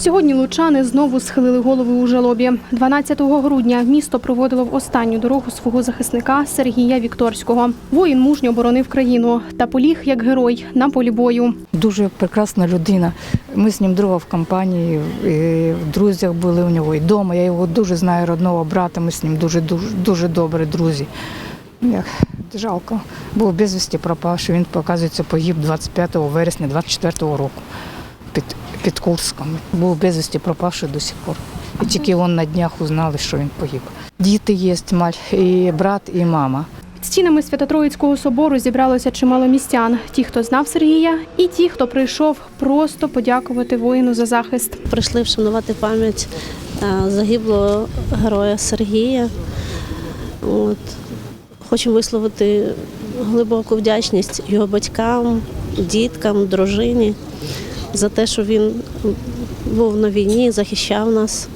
Сьогодні лучани знову схилили голови у жалобі. 12 грудня місто проводило в останню дорогу свого захисника Сергія Вікторського. Воїн мужньо боронив країну та поліг як герой на полі бою. Дуже прекрасна людина. Ми з ним друга в компанії, і в друзях були у нього і вдома. Я його дуже знаю, родного брата. Ми з ним дуже дуже, дуже добрі друзі. Як жалко, був безвісті пропавши. Він, показується, погиб 25 вересня 24 року під, під Курском. Був безвісті пропавши до сих пор. І тільки він на днях узнали, що він погиб. Діти є, і брат, і мама. Під стінами Свято-Троїцького собору зібралося чимало містян. Ті, хто знав Сергія, і ті, хто прийшов просто подякувати воїну за захист. прийшли вшанувати пам'ять е, загиблого героя Сергія. От. Хочемо висловити глибоку вдячність його батькам, діткам, дружині за те, що він був на війні, захищав нас.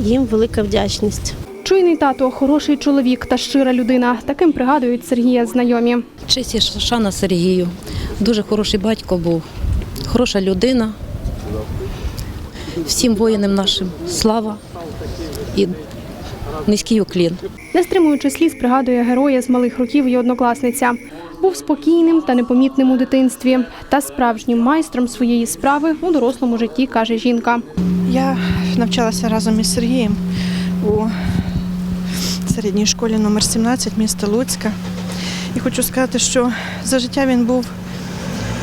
Їм велика вдячність. Чуйний тато, хороший чоловік та щира людина. Таким пригадують Сергія знайомі. Честь і шана Сергію. Дуже хороший батько був, хороша людина. Всім воїнам нашим слава і низький уклін. Не стримуючи сліз, пригадує героя з малих років і однокласниця. Був спокійним та непомітним у дитинстві та справжнім майстром своєї справи у дорослому житті, каже жінка. Я навчалася разом із Сергієм у середній школі номер 17 міста Луцька. І хочу сказати, що за життя він був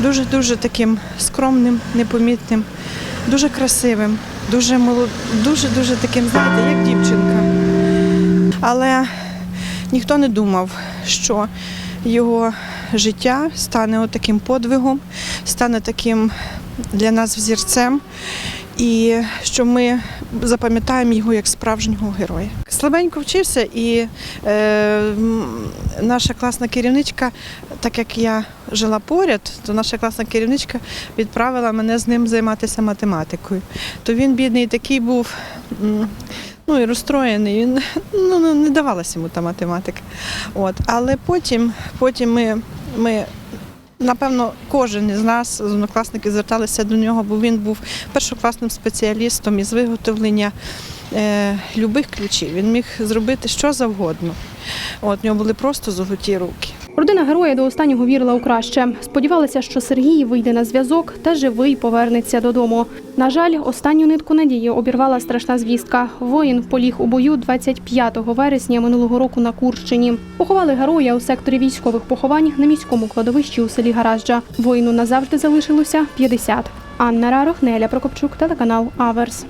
дуже-дуже таким скромним, непомітним, дуже красивим, дуже молод... дуже-дуже таким, знаєте, як дівчинка. Але ніхто не думав, що його життя стане таким подвигом, стане таким для нас взірцем і що ми запам'ятаємо його як справжнього героя. Слабенько вчився, і е, наша класна керівничка, так як я жила поряд, то наша класна керівничка відправила мене з ним займатися математикою. То він, бідний, такий був. Ну і розстроєний, він ну, ну, не давалася йому та математика. От. Але потім, потім ми, ми Напевно, кожен із нас, з однокласників, зверталися до нього, бо він був першокласним спеціалістом із виготовлення е, любих ключів. Він міг зробити що завгодно. От, у нього були просто золоті руки. Родина героя до останнього вірила у краще. Сподівалася, що Сергій вийде на зв'язок та живий повернеться додому. На жаль, останню нитку надії обірвала страшна звістка. Воїн поліг у бою 25 вересня минулого року на Курщині. Поховали героя у секторі військових поховань на міському кладовищі у селі Гаражджа. Воїну назавжди залишилося 50. Анна Рарох, Неля Прокопчук, телеканал Аверс.